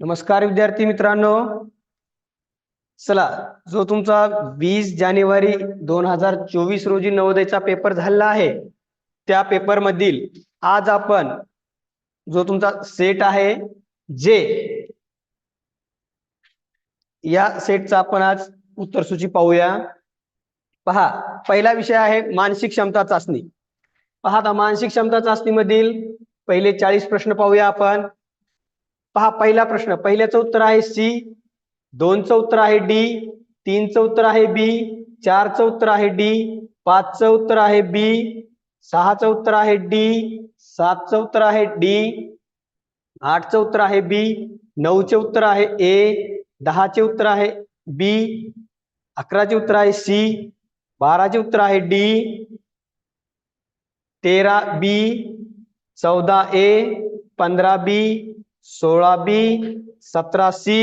नमस्कार विद्यार्थी मित्रांनो. चला जो तुमचा वीस जानेवारी दोन हजार चोवीस रोजी नवोदयचा पेपर झालेला आहे त्या पेपर मधील आज आपण जो तुमचा सेट आहे जे या सेटचा आपण आज उत्तरसूची पाहूया. पहा पहिला विषय आहे मानसिक क्षमता चाचणी. पहा आता मानसिक क्षमता चाचणीमधील पहिले चाळीस प्रश्न पाहूया आपण पहा पहिला प्रश्न पहिल्याचं उत्तर आहे सी दोनचं उत्तर आहे डी तीनचं उत्तर आहे बी चारचं उत्तर आहे डी पाचचं उत्तर आहे बी सहाचं उत्तर आहे डी सातचं उत्तर आहे डी आठचं उत्तर आहे बी नऊचे उत्तर आहे ए दहाचे उत्तर आहे बी अकराचे उत्तर आहे सी बाराचे उत्तर आहे डी तेरा बी चौदा ए, पंद्रह बी सोळा बी सतरा सी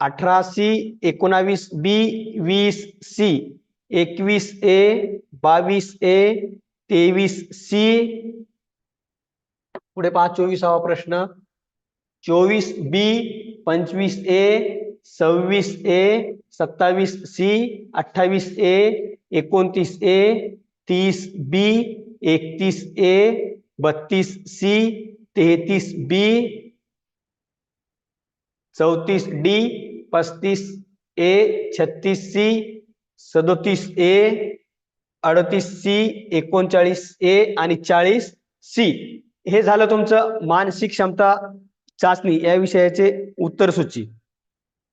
अठरा सी एकोणावीस बी, वीस सी, एकवीस ए, बावीस ए, तेवीस सी। पुढे पहा, चोवीसावा प्रश्न. चोवीस बी, पंचवीस ए, सव्वीस ए, सत्तावीस सी, अठ्ठावीस ए, एकोणतीस ए, तीस बी एकतीस ए बत्तीस सी तेहतीस बी चौतीस डी पस्तीस ए छत्तीस सी सदोतीस ए अडतीस सी एकोणचाळीस ए आणि चाळीस सी. हे झालं तुमचं मानसिक क्षमता चाचणी या विषयाचे उत्तर सूची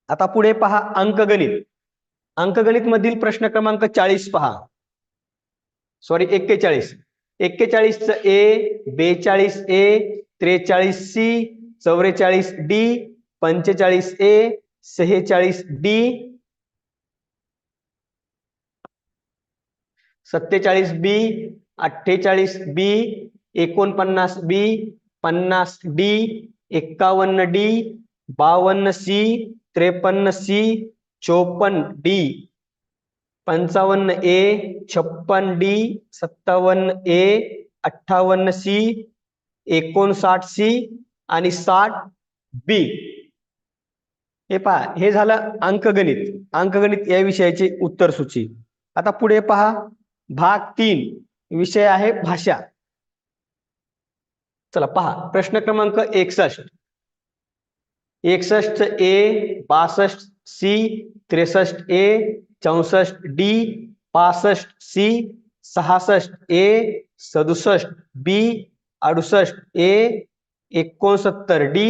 आता पुढे पहा अंकगणित. अंकगणित मधील प्रश्न क्रमांक चाळीस पहा. सॉरी एक्केचाळीस. एक्केचाळीस ए बेचाळीस ए त्रेचाळीस सी चौवेचाळीस डी पंचेचाळीस ए सेहेचाळीस डी सत्तेचाळीस बी अठ्ठेचाळीस बी एकोणपन्नास बी पन्नास डी एक्कावन्न डी बावन्न सी त्रेपन्न सी चोपन्न डी. पंचावन्न ए छप्पन डी सत्तावन्न ए अठ्ठावन्न सी एकोणसाठ सी आणि साठ बी. हे पहा हे झालं अंकगणित. अंकगणित या विषयाची उत्तर सूची आता पुढे पहा. भाग तीन. विषय आहे भाषा. चला पहा. प्रश्न क्रमांक एकसष्ट. एकसष्ट ए बासष्ट सी त्रेसष्ट ए चौसष्ट डी पासष्ट सी सहासष्ट ए सदुसष्ट बी अडुसष्ट ए एकोणसत्तर डी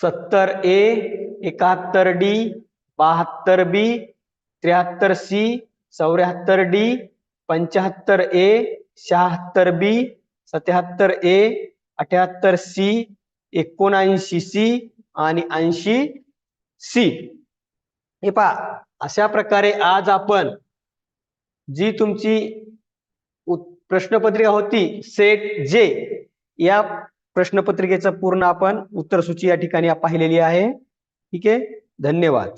सत्तर ए एकाहत्तर डी बहात्तर बी त्र्याहत्तर सी चौऱ्याहत्तर डी पंच्याहत्तर ए शहात्तर बी सत्याहत्तर ए अठ्याहत्तर सी एकोणऐंशी सी आणि ऐंशी सी हे पहा अशा प्रकारे आज आपण जी तुमची प्रश्नपत्रिका होती सेट जे या प्रश्नपत्रिकेचं पूर्ण आपण उत्तर सूची या ठिकाणी पाहिलेली आहे. ठीक आहे? धन्यवाद.